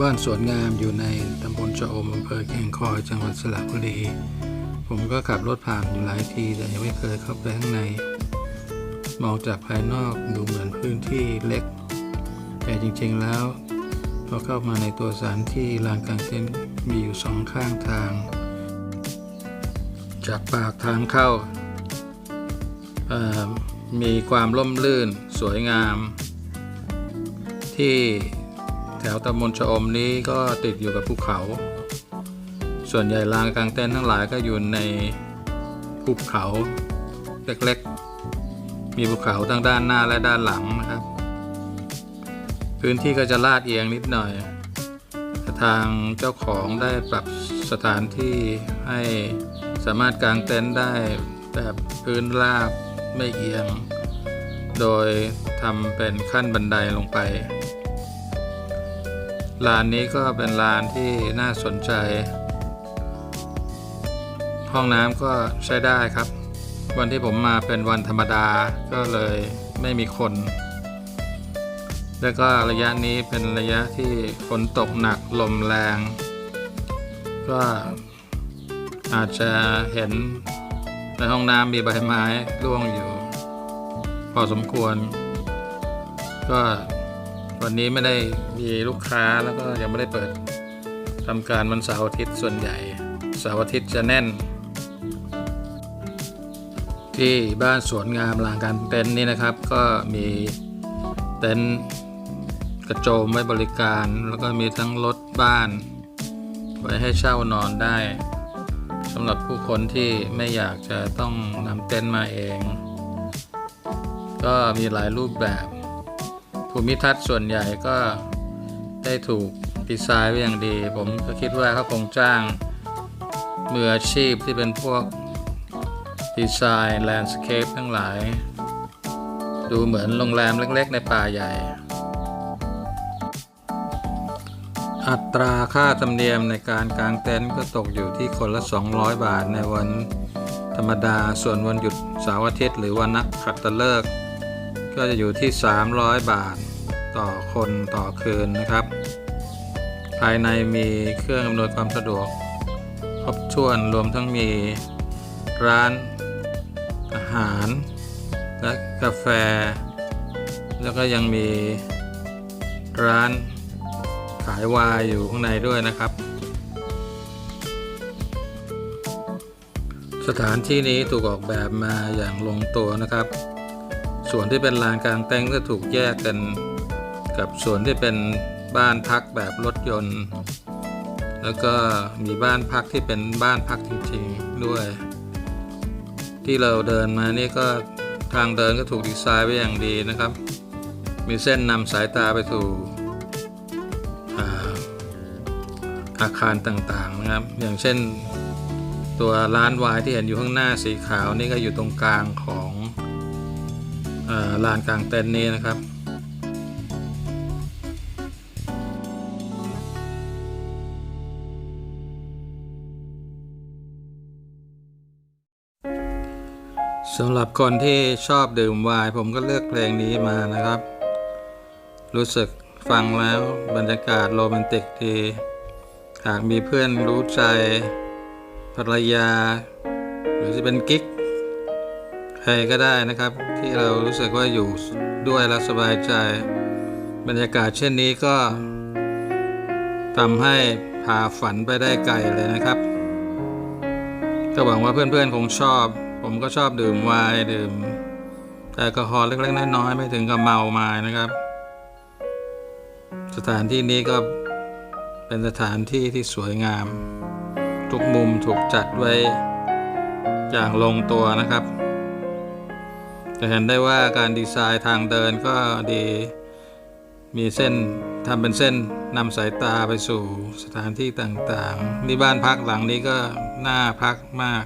บ้านสวนงามอยู่ในตำบลชะอมอำเภอแก่งคอยจังหวัดสระบุรี ผมก็ขับรถผ่านอยู่หลายทีแต่ยังไม่เคยเข้าไปข้างใน มองจากภายนอกดูเหมือนพื้นที่เล็ก แต่จริงๆแล้วพอเข้ามาในตัวสถานที่ลานกลางเต็นท์มีอยู่สองข้างทาง จากปากทางเข้าอ่อ มีความร่มรื่นสวยงาม ที่แถวตำบลชะอมนี้ก็ติดอยู่กับภูเขา ส่วนใหญ่ลานกลางเต็นท์ทั้งหลายก็อยู่ในภูเขาเล็กๆ มีภูเขาทั้งด้านหน้าและด้านหลังนะครับ พื้นที่ก็จะลาดเอียงนิดหน่อย ทางเจ้าของได้ปรับสถานที่ให้สามารถกางเต็นท์ได้แบบพื้นราบ ไม่เอียง โดยทำเป็นขั้นบันไดลงไป ลานนี้ก็เป็นลานที่น่าสนใจ ห้องน้ำก็ใช้ได้ครับ วันที่ผมมาเป็นวันธรรมดาก็เลยไม่มีคน แล้วก็ระยะนี้เป็นระยะที่ฝนตกหนักลมแรง ก็อาจจะเห็น ในห้องน้ำมีใบไม้ร่วงอยู่ พอสมควร ก็วันนี้ไม่ได้มีลูกค้าแล้วก็ยังไม่ได้เปิดทำการวันเสาร์อาทิตย์ส่วนใหญ่เสาร์อาทิตย์จะแน่น ที่บ้านสวนงามลานการเต็นท์นี่นะครับ ก็มีเต็นท์กระโจมไว้บริการ แล้วก็มีทั้งรถบ้าน ไว้ให้เช่านอนได้ สำหรับผู้คนที่ไม่อยากจะต้องนำเต็นท์มาเอง ก็มีหลายรูปแบบ ภูมิทัศน์ส่วนใหญ่ก็ได้ถูกดีไซน์ไว้อย่างดี ผมก็คิดว่าเขาคงจ้างมืออาชีพที่เป็นพวกดีไซน์แลนด์สเคปทั้งหลาย ดูเหมือนโรงแรมเล็กๆในป่าใหญ่ อัตราค่าธรรมเนียมในการกางเต็นท์ก็ตกอยู่ที่คนละ 200 บาทในวันธรรมดา ส่วนวันหยุดเสาร์อาทิตย์หรือวันนักขัตฤกษ์ก็จะอยู่ที่ 300 บาทต่อคนต่อคืนนะครับ ภายในมีเครื่องอำนวยความสะดวกครบถ้วนรวมทั้งมีร้านอาหาร และกาแฟ แล้วก็ยังมีร้าน ขายวายอยู่ข้างในด้วยนะครับ สถานที่นี้ถูกออกแบบมาอย่างลงตัวนะครับ ส่วนที่เป็นลานกลางเต็นท์ก็ถูกแยกกันกับส่วนที่เป็นบ้านพักแบบรถยนต์ แล้วก็มีบ้านพักที่เป็นบ้านพักจริงๆด้วย ที่เราเดินมานี่ก็ทางเดินก็ถูกดีไซน์ไว้อย่างดีนะครับ มีเส้นนำสายตาไปสู่ อาคารต่างๆนะครับ อย่างเช่นตัวร้านวายที่เห็นอยู่ข้างหน้าสีขาวนี่ก็อยู่ตรงกลางของลานกลางเต็นท์นี้นะครับสำหรับคนที่ชอบดื่มไวน์ผมก็เลือกเพลงนี้มานะครับ รู้สึกฟังแล้วบรรยากาศโรแมนติกดี หากมีเพื่อนรู้ใจภรรยา หรือจะเป็นกิ๊กใครก็ได้นะครับ ที่เรารู้สึกว่าอยู่ด้วยแล้วสบายใจ บรรยากาศเช่นนี้ก็ทำให้พาฝันไปได้ไกลเลยนะครับ ก็หวังว่าเพื่อนๆคงชอบ ผมก็ชอบดื่มไวน์ดื่มแอลกอฮอล์เล็กๆน้อยๆไม่ถึงกับเมาไมานะครับ สถานที่นี้ก็ เป็นสถานที่ที่สวยงาม ทุกมุมถูกจัดไว้อย่างลงตัวนะครับ จะเห็นได้ว่าการดีไซน์ทางเดินก็ดีมีเส้นทำเป็นเส้นนำสายตาไปสู่สถานที่ต่างๆนี่บ้านพักหลังนี้ก็น่าพักมาก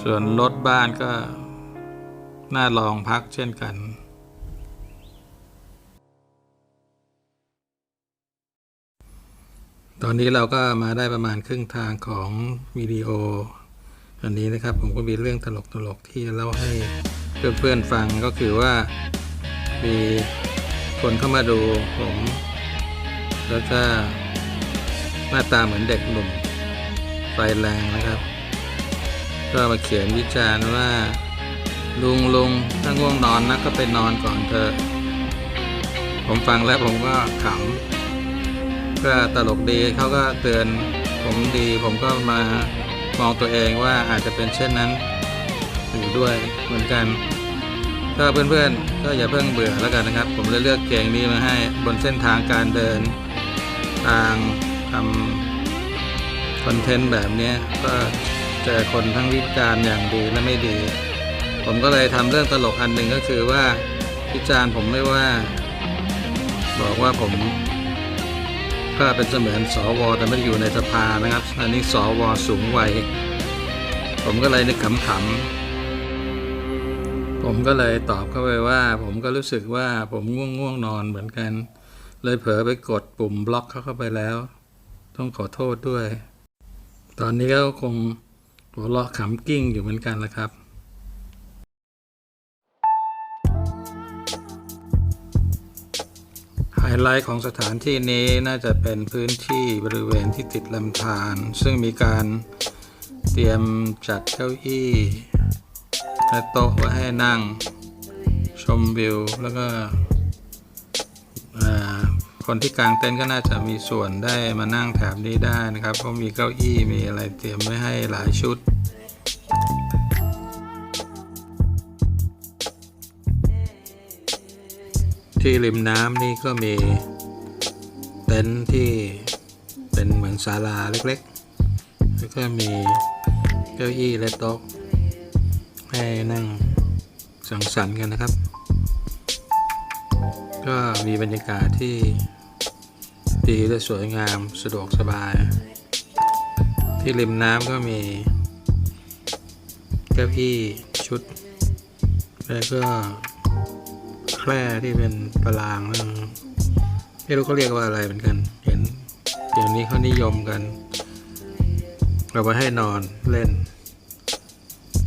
ส่วนรถบ้านก็น่าลองพักเช่นกัน ตอนนี้เราก็มาได้ประมาณครึ่งทางของวิดีโออันนี้นะครับผมก็มีเรื่องตลกๆที่เล่าให้เพื่อนๆฟังก็คือว่ามีคนเข้ามาดูผมแล้วก็หน้าตาเหมือนเด็กหนุ่มไฟแรงนะครับ ก็มาเขียนวิจารณ์ว่า ลุงลุงถ้าง่วงนอนนะก็ไปนอนก่อนเถอะผมฟังแล้วผมก็ขำ ก็ตลกดีเขาก็เตือนผมดีผมก็มามองตัวเองว่าอาจจะเป็นเช่นนั้นอยู่ด้วยเหมือนกันก็เพื่อนๆ ก็อย่าเพิ่งเบื่อแล้วกันนะครับ ผมเลยเลือกเพลงนี้มาให้บนเส้นทางการเดินทางทำคอนเทนต์แบบนี้ก็เจอคนทั้งวิจารณ์อย่างดีและไม่ดี ผมก็เลยทำเรื่องตลกอันหนึ่งก็คือว่าวิจารณ์ผมไม่ว่า บอกว่าผม ก็เป็นเสมือนสวแต่ไม่ได้อยู่ในสภานะครับ อันนี้สวสูงวัย ผมก็เลยนึกขำๆ ผมก็เลยตอบเข้าไปว่า ผมก็รู้สึกว่าผมง่วงง่วงนอนเหมือนกัน เลยเผลอไปกดปุ่มบล็อกเขาเข้าไปแล้ว ต้องขอโทษด้วย ตอนนี้ก็คงหัวเราะขำกิ้งอยู่เหมือนกันละครับ ไฮไลท์ของสถานที่นี้น่าจะเป็นพื้นที่บริเวณที่ติดลำธารซึ่งมีการเตรียมจัดเก้าอี้และโต๊ะไว้ให้นั่งชมวิว แล้วก็คนที่กางเต็นท์ก็น่าจะมีส่วนได้มานั่งแถบนี้ได้นะครับ เพราะมีเก้าอี้มีอะไรเตรียมไว้ให้หลายชุด ที่ริมน้ำนี่ก็มีเต็นท์ที่เป็นเหมือนศาลาเล็กๆ แล้วก็มีเก้าอี้และโต๊ะให้นั่งสังสรรค์กันนะครับ ก็มีบรรยากาศที่ดีและสวยงามสะดวกสบาย ที่ริมน้ำก็มีเก้าอี้ชุด แล้วก็ แคร่ที่เป็นปรางนะไม่รู้เขาเรียกว่าอะไรเหมือนกัน เห็นเดี๋ยวนี้เขานิยมกันเอาไว้ให้นอนเล่น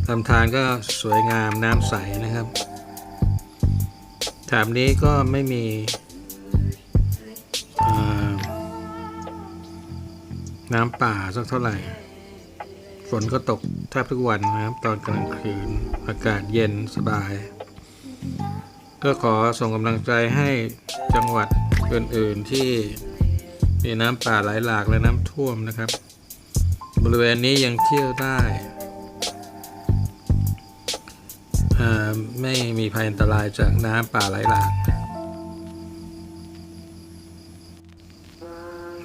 ลำธารก็สวยงามน้ำใสนะครับแถบนี้ก็ไม่มีน้ำป่าสักเท่าไหร่ ฝนก็ตกแทบทุกวันนะครับ ตอนกลางคืน อากาศเย็นสบาย ก็ขอส่งกำลังใจให้จังหวัดอื่นๆที่มีน้ำป่าไหลหลากและน้ำท่วมนะครับ บริเวณนี้ยังเที่ยวได้ไม่มีภัยอันตรายจากน้ำป่าไหลหลาก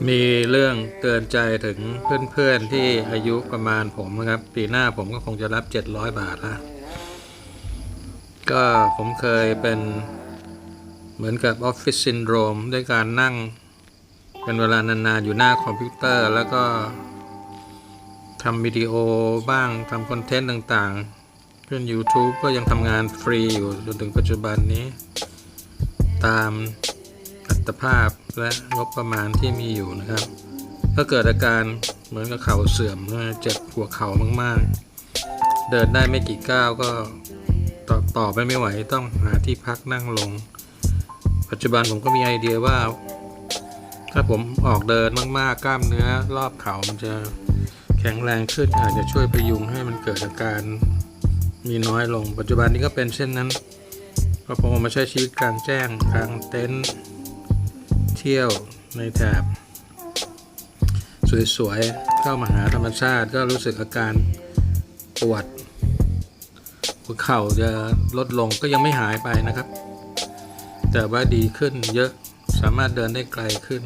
มีเรื่องเตือนใจถึงเพื่อนๆที่อายุประมาณผมนะครับ ปีหน้าผมก็คงจะรับ 700 บาทละ ก็ผมเคยเป็นเหมือนกับออฟฟิศซินโดรมด้วยการนั่งเป็นเวลานานๆ อยู่หน้าคอมพิวเตอร์ แล้วก็ทำวิดีโอบ้างทำคอนเทนต์ต่างๆ ขึ้น YouTube ก็ยังทำงานฟรีอยู่จนถึงปัจจุบันนี้ ตามอัตภาพและงบประมาณที่มีอยู่นะครับ ก็เกิดอาการเหมือนกับเข่าเสื่อมเจ็บหัวเข่ามากๆ เดินได้ไม่กี่ก้าวก็ ต่อต่อไปไม่ไหวต้องหาที่พักนั่งลง ปัจจุบันผมก็มีไอเดียว่า ถ้าผมออกเดินมากๆ กล้ามเนื้อรอบเข่ามันจะแข็งแรงขึ้นอาจจะช่วยประยุงให้มันเกิดอาการมีน้อยลง ปัจจุบันนี้ก็เป็นเช่นนั้นพอผมมาใช้ชีวิตกลางแจ้งกลางเต็นท์เที่ยวในแถบสวยๆ เข้ามาหาธรรมชาติก็รู้สึกอาการปวด หัวเข่าจะลดลงก็ยังไม่หายไปนะครับ แต่ว่าดีขึ้นเยอะสามารถเดินได้ไกลขึ้น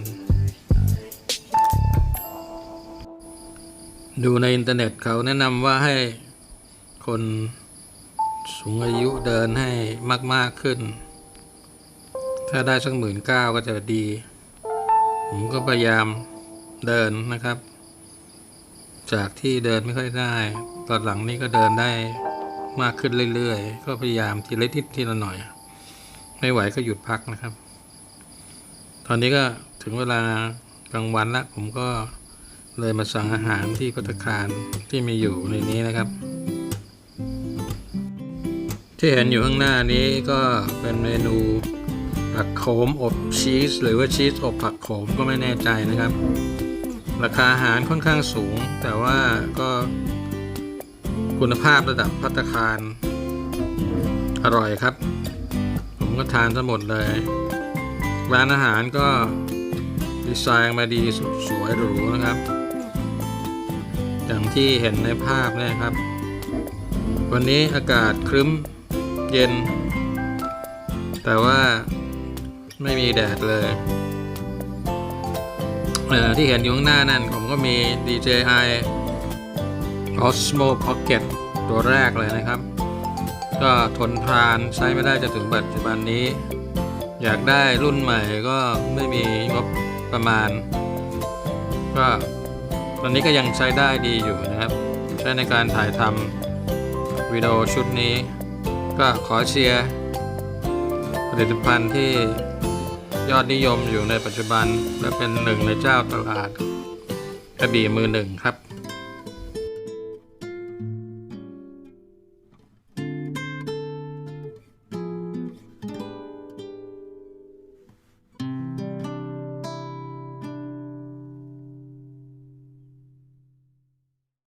ดูในอินเทอร์เน็ตเขาแนะนำว่าให้คนสูงอายุเดินให้มาก ๆ ขึ้น ถ้าได้สักหมื่นเก้าก็จะดี ผมก็พยายามเดินนะครับ จากที่เดินไม่ค่อยได้ ตอนหลังนี้ก็เดินได้ มากขึ้นเรื่อยๆ ก็พยายามทีละนิดทีละหน่อย ไม่ไหวก็หยุดพักนะครับ ตอนนี้ก็ถึงเวลากลางวันละผมก็เลยมาสั่งอาหารที่พัตคารที่มีอยู่ในนี้นะครับ ที่เห็นอยู่ข้างหน้านี้ก็เป็นเมนูผักโขมอบชีส หรือว่าชีสอบผักโขมก็ไม่แน่ใจนะครับ ราคาอาหารค่อนข้างสูง แต่ว่าก็ คุณภาพระดับพัตตาคาร อร่อยครับ ผมก็ทานทั้งหมดเลย ร้านอาหารก็ดีไซน์มาดีสวยหรูนะครับ อย่างที่เห็นในภาพนี่ครับ วันนี้อากาศครึ้มเย็น แต่ว่าไม่มีแดดเลยเที่เห็นอยู่ข้างหน้านั่นผมก็มี DJI Osmo Pocket ตัวแรกเลยนะครับ ก็ทนทานใช้ไม่ได้จนถึงปัจจุบันนี้ อยากได้รุ่นใหม่ก็ไม่มีงบประมาณ ก็ตอนนี้ก็ยังใช้ได้ดีอยู่นะครับ ใช้ในการถ่ายทำวิดีโอชุดนี้ ก็ขอเชียร์ผลิตภัณฑ์ที่ยอดนิยมอยู่ในปัจจุบันและเป็นหนึ่งในเจ้าตลาดกระบี่มือหนึ่งครับ